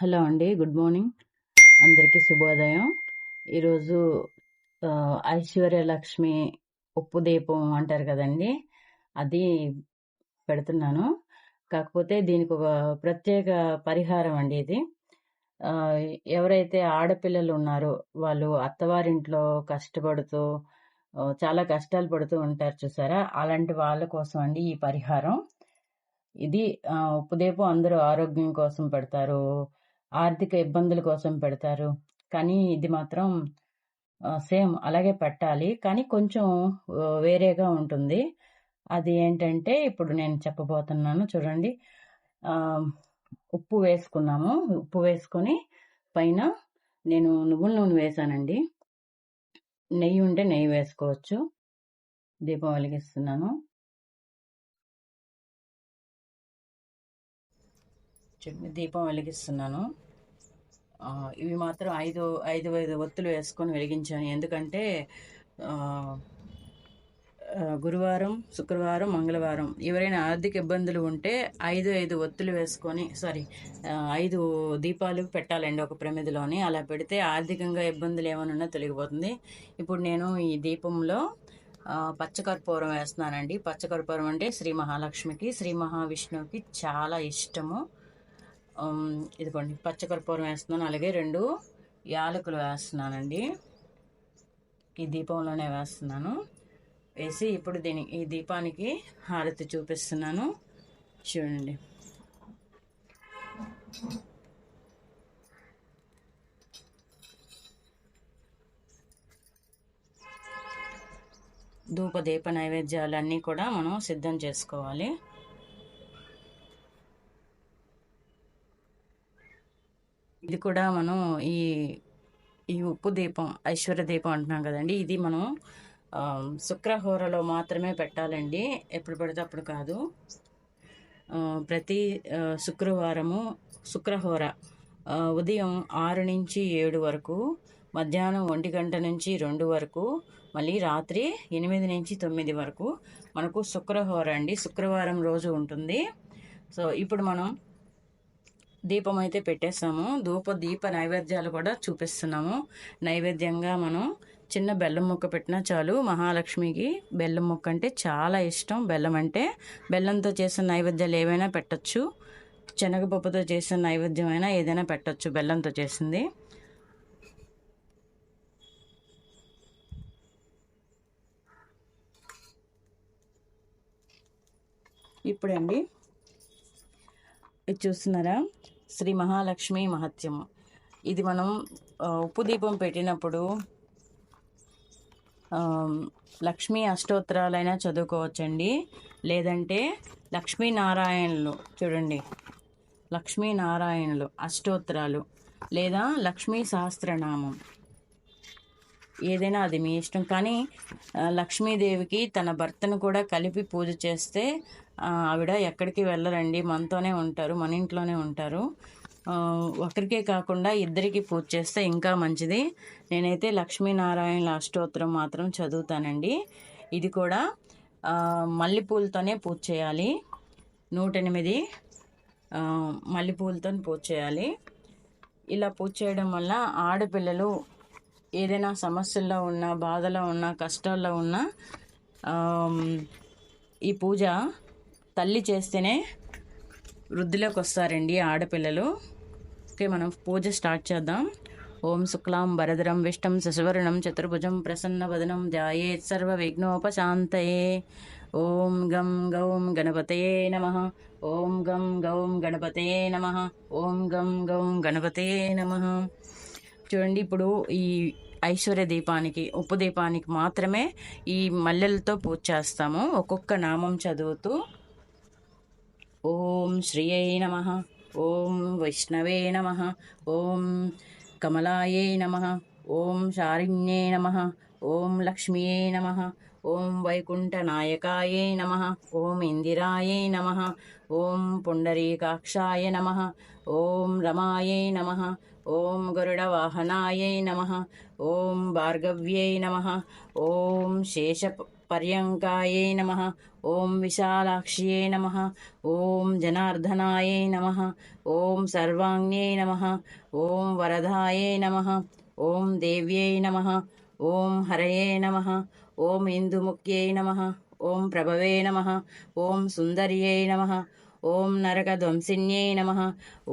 Hello అండి good morning. అందరికీ శుభోదయం. ఈరోజు ఐశ్వర్యలక్ష్మి ఉప్పు దీపం అంటారు కదండి. అది పెడుతున్నాను. కాకపోతే దీనికి ఒక ప్రత్యేక పరిహారం అండి ఇది. ఎవరైతే ఆడపిల్లలు ఉన్నారో వాళ్ళు అత్తవారింట్లో కష్టపడుతూ చాలా కష్టాలు పడుతూ ఉంటారు చూసారా? అలాంటి వాళ్ళ కోసం అండి ఈ పరిహారం. ఇది ఉప్పుదేపు ఉప్పు దీపం అందరూ ఆరోగ్యం కోసం పెడతారు. ఆర్థిక ఇబ్బందుల కోసం పెడతారు. కానీ ఇది మాత్రం సేమ్ అలాగే పెట్టాలి. కానీ కొంచెం వేరేగా ఉంటుంది. అది ఏంటంటే ఇప్పుడు నేను చెప్పబోతున్నాను చూడండి. ఉప్పు వేసుకున్నాము. ఉప్పు వేసుకొని పైన నేను నువ్వుల నూనె వేసానండి. నెయ్యి ఉంటే నెయ్యి వేసుకోవచ్చు. దీపం వెలిగిస్తున్నాను. దీపం వెలిగిస్తున్నాను. ఇవి మాత్రం ఐదు ఐదు ఐదు ఒత్తులు వేసుకొని వెలిగించాను. ఎందుకంటే గురువారం శుక్రవారం మంగళవారం ఎవరైనా ఆర్థిక ఇబ్బందులు ఉంటే ఐదు ఐదు ఒత్తులు వేసుకొని సారీ ఐదు దీపాలు పెట్టాలండి ఒక ప్రమిదిలోని. అలా పెడితే ఆర్థికంగా ఇబ్బందులు ఏమైనా ఉన్నా తొలగిపోతుంది. ఇప్పుడు నేను ఈ దీపంలో పచ్చకర్పూరం వేస్తున్నానండి. పచ్చకర్పూరం అంటే శ్రీ మహాలక్ష్మికి శ్రీ మహావిష్ణువుకి చాలా ఇష్టము. ఇదిగోండి పచ్చకర్పూరం వేస్తున్నాను. అలాగే రెండు యాలకులు వేస్తున్నానండి. ఈ దీపంలోనే వేస్తున్నాను. వేసి ఇప్పుడు దీని ఈ దీపానికి హారతి చూపిస్తున్నాను. చూడండి. ధూప దీప నైవేద్యాలన్నీ కూడా మనం సిద్ధం చేసుకోవాలి. ఇది కూడా మనం ఈ ఈ ఉప్పు దీపం ఐశ్వర్య దీపం అంటున్నాం కదండి. ఇది మనం శుక్రహోరలో మాత్రమే పెట్టాలండి. ఎప్పుడు పడితే అప్పుడు కాదు. ప్రతి శుక్రవారము శుక్రహోర ఉదయం ఆరు నుంచి ఏడు వరకు మధ్యాహ్నం ఒంటి గంట నుంచి రెండు వరకు మళ్ళీ రాత్రి ఎనిమిది నుంచి తొమ్మిది వరకు మనకు శుక్రహోర అండి. శుక్రవారం రోజు ఉంటుంది. సో ఇప్పుడు మనం దీపం అయితే పెట్టేస్తాము. ధూప దీప నైవేద్యాలు కూడా చూపిస్తున్నాము. నైవేద్యంగా మనం చిన్న బెల్లం ముక్క పెట్టినా చాలు. మహాలక్ష్మికి బెల్లం ముక్క అంటే చాలా ఇష్టం. బెల్లం అంటే బెల్లంతో చేసిన నైవేద్యాలు ఏవైనా పెట్టచ్చు. శనగపప్పుతో చేసిన నైవేద్యం అయినా ఏదైనా పెట్టచ్చు బెల్లంతో చేసింది. ఇప్పుడండి ఇది చూస్తున్నారా? శ్రీ మహాలక్ష్మి మహత్యము ఇది మనం ఉప్పు దీపం పెట్టినప్పుడు లక్ష్మీ అష్టోత్తరాలైనా చదువుకోవచ్చండి. లేదంటే లక్ష్మీనారాయణలు చూడండి. లక్ష్మీనారాయణలు అష్టోత్తరాలు లేదా లక్ష్మీ సహస్రనామం. ఏదైనా అది మీ ఇష్టం. కానీ లక్ష్మీదేవికి తన భర్తను కూడా కలిపి పూజ చేస్తే ఆవిడ ఎక్కడికి వెళ్ళరండి? మనతోనే ఉంటారు మన ఇంట్లోనే ఉంటారు. ఒకరికే కాకుండా ఇద్దరికి పూజ చేస్తే ఇంకా మంచిది. నేనైతే లక్ష్మీనారాయణ అష్టోత్తరం మాత్రం చదువుతానండి. ఇది కూడా మల్లెపూలతోనే పూజ చేయాలి. నూట ఎనిమిది మల్లెపూలతో పూజ చేయాలి. ఇలా పూజ చేయడం వల్ల ఆడపిల్లలు ఏదైనా సమస్యల్లో ఉన్నా బాధలో ఉన్నా కష్టాల్లో ఉన్నా ఈ పూజ తల్లి చేస్తేనే వృద్ధిలోకి వస్తారండి ఆడపిల్లలు. ఓకే మనం పూజ స్టార్ట్ చేద్దాం. ఓం శుక్లాం వరదరం విష్టం శశివర్ణం చతుర్భుజం ప్రసన్న వదనం ధ్యాయేత్ సర్వ విఘ్నోపశాంతయే ఓం గం గౌం గణపతయే నమ. ఓం గం గౌం గణపతయే నమ. ఓం గం గౌం గణపతయే నమ. చూడండి ఇప్పుడు ఈ ఐశ్వర్య దీపానికి ఉప్పు దీపానికి మాత్రమే ఈ మల్లెలతో పూజ చేస్తాము. ఒక్కొక్క నామం చదువుతూ ఓం శ్రీయై నమ ఓం వైష్ణవే నమ ఓం కమలాయే నమ ఓం శారిణ్యే నమ ఓం లక్ష్మీయే నమ ఓం వైకుంఠనాయకాయే నమ ఓం ఇందిరాయే నమ ఓం పుండరీకాక్షాయ నమ ఓం రమాయే నమ ఓం గరుడవాహనాయై నమ ఓం భార్గవ్యై నమ ఓం శేష పర్యంకాయే నమ ఓం విశాలాక్ష్యే నమ ఓం జనార్దనాయే నమ ఓం సర్వాంగ్యే నమ ఓం వరదాయే నమ ఓం దేవ్యై నమ ఓం హరయే నమ ఓం ఇందుముఖ్యై నమ ఓం ప్రభవే నమ ఓం సుందర్యై నమ ఓం నరకధ్వంసిన్యై నమ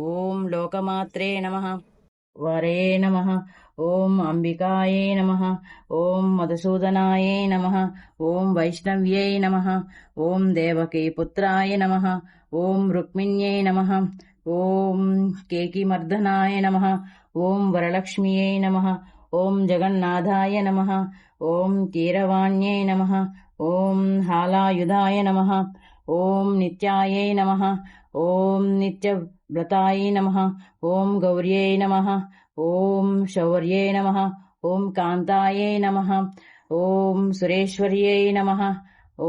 ఓం లోకమాత్రే నమ వరే నమ ॐ अम्बिकायै नमः ॐ मधुसूदनायै नमः ॐ वैष्णव्यै नमः ॐ देवकीपुत्राय नमः ॐ रुक्मिण्यै नमः ॐ केकिमर्दनाय नमः ॐ वरलक्ष्म्यै नमः ॐ जगन्नाथाय नमः ॐ कीरवाण्यै नमः ॐ हालायुधाय नमः ॐ नित्यायै नमः ॐ नित्यव्रताय नमः ॐ गौर्यै नमः ॐ शौर्ये नमः ॐ कान्तायै नमः ॐ सुरेश्वर्यै नमः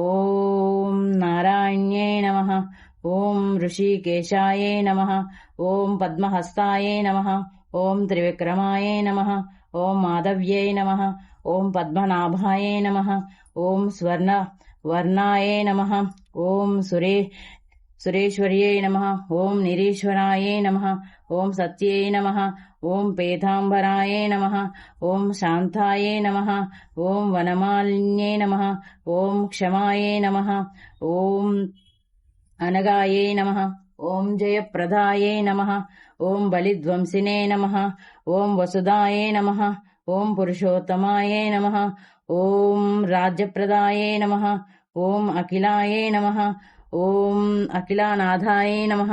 ॐ नारायण्यै नमः ॐ ऋषिकेशायै नमः ॐ पद्महस्तायै नमः ॐ त्रिविक्रमायै नमः ॐ माधव्यै नमः ॐ पद्मनाभायै नमः ॐ स्वर्णवर्णाय नमः ॐ सुरे सुरेश्वर्यै नमः ॐ नीरीश्वराय नमः ॐ सत्यै नमः ॐ पेताम्बराय नमः ॐ शान्ताय नमः ॐ वनमालिन्ये नमः ॐ क्षमाय नमः ॐ अनगाय नमः ॐ जयप्रदाय नमः ॐ बलिध्वंसिने नमः ॐ वसुधाय नमः ॐ पुरुषोत्तमाय नमः ॐ राजप्रदाय नमः ॐ अखिलाय नमः ॐ अखिलानाथाय नमः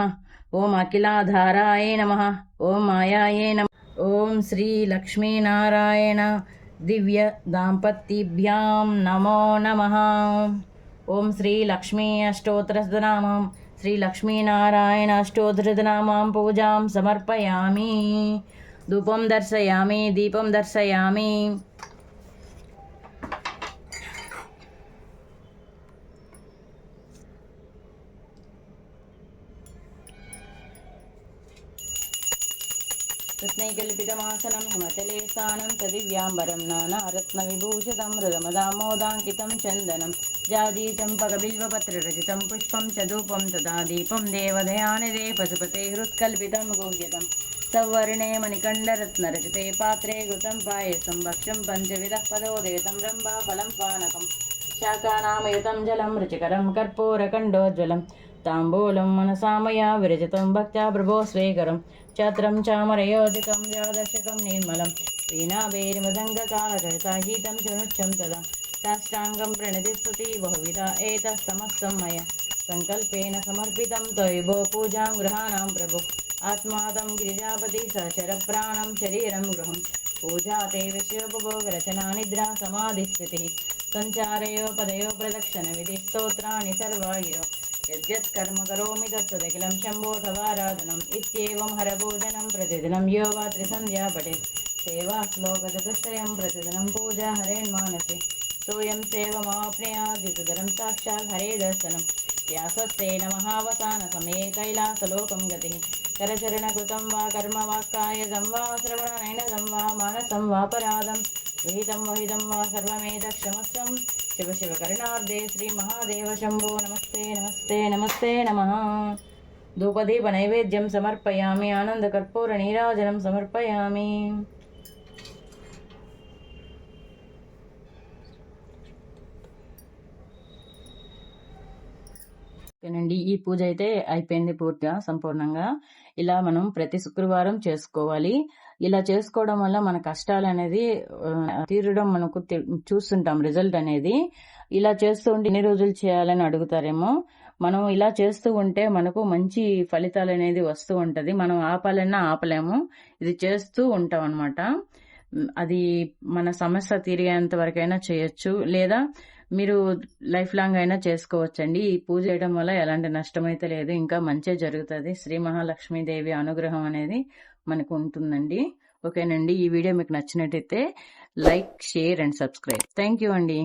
ఓం అఖిలాధారాయే నమ ఓం మాయాయే నమ ఓం శ్రీ లక్ష్మీనారాయణ దివ్య దాంపత్తిభ్యాం నమో నమ ఓం శ్రీ లక్ష్మీ అష్టోత్తరనామం శ్రీ లక్ష్మీనారాయణ అష్టోత్తరనామాం పూజాం సమర్పయామి ధూపం దర్శయామి దీపం దర్శయామి रत्नैकल्पितमासनं हिमचले स्थानं च दिव्याम्बरं नानारत्नविभूषितं मृगमदामोदाङ्कितं चन्दनं जाजी चम्पकबिल्वपत्ररचितं पुष्पं च धूपं तदा दीपं देवदयानिदे पशुपते हृत्कल्पितं गुह्यतं सवर्णे मणिकण्डरत्नरचिते पात्रे घृतं पायसं भक्ष्यं पञ्चविधः पदोदयतं रम्भाफलं पानकं शाकानामयुतं जलं रुचिकरं कर्पूरकण्डोज्ज्वलं తాంబూలం మనసామయా విరచితం భక్త్యా ప్రభో స్వీకరం ఛత్రం చామరయోజకం యాదర్శకం నిర్మలం. వీణావేరిమదంగకాలకృతాగీతం చనుచ్చం తదా. సాష్టాంగం ప్రణతిస్తుతి బహువిధ ఏతస్తమస్తం మయ సంకల్పేన సమర్పితం తొయిభో పూజాం గృహాణం ప్రభు. ఆత్మాదం గిరిజాపతి సచర ప్రాణం శరీరం గృహం. పూజా తే విషయోపభోగరచనా నిద్రా సమాధిస్థితి. సంచారయోపదయో ప్రదక్షిణ విధి స్తోత్రాన్ని సర్వాయురో. యద్యత్కర్మ కరోమి తత్సదఖిలం శంభోధవారాధనం ఇత్యేవం హరభోజనం ప్రతిదినం యో వా త్రిసంధ్యా పటే సేవా శ్లోకచతుష్టయం ప్రతిదినం పూజా హరేన్మానసి సోయం సేవమాప్నయాద్యుతుదరం సాక్షాత్ హరే దర్శనం వ్యాసస్తేన మహావసాన సమయే కైలాసలోకం గతి కరచరణకృతం వా కర్మ వాక్కాయజం వా శ్రవణనైనజం వా మానసం వాపరాధం విహితం వహితం మా సర్వమేత క్షమస్వం శివ శివ కరుణార్దే శ్రీ మహాదేవ శంభో నమస్తే నమస్తే నమస్తే నమ ధూపదీప నైవేద్యం సమర్పయామి ఆనందకర్పూర నీరాజనం సమర్పయామి ఓకేనండి ఈ పూజ అయితే అయిపోయింది పూర్తిగా సంపూర్ణంగా. ఇలా మనం ప్రతి శుక్రవారం చేసుకోవాలి. ఇలా చేసుకోవడం వల్ల మన కష్టాలు అనేది తీరడం మనకు చూస్తుంటాం రిజల్ట్ అనేది. ఇలా చేస్తూ ఉంటే ఎన్ని రోజులు చేయాలని అడుగుతారేమో. మనం ఇలా చేస్తూ ఉంటే మనకు మంచి ఫలితాలు అనేది వస్తూ ఉంటది. మనం ఆపాలన్నా ఆపలేము. ఇది చేస్తూ ఉంటాం అనమాట అది మన సమస్య తీరేంత వరకైనా చేయొచ్చు. లేదా మీరు లైఫ్ లాంగ్ అయినా చేసుకోవచ్చండి. ఈ పూజ చేయడం వల్ల ఎలాంటి నష్టం అయితే లేదు. ఇంకా మంచి జరుగుతుంది. శ్రీ మహాలక్ష్మీదేవి అనుగ్రహం అనేది మనకు ఉంటుందండి ఓకేనండి. ఈ వీడియో మీకు నచ్చినట్టయితే like share and subscribe. Thank you అండి.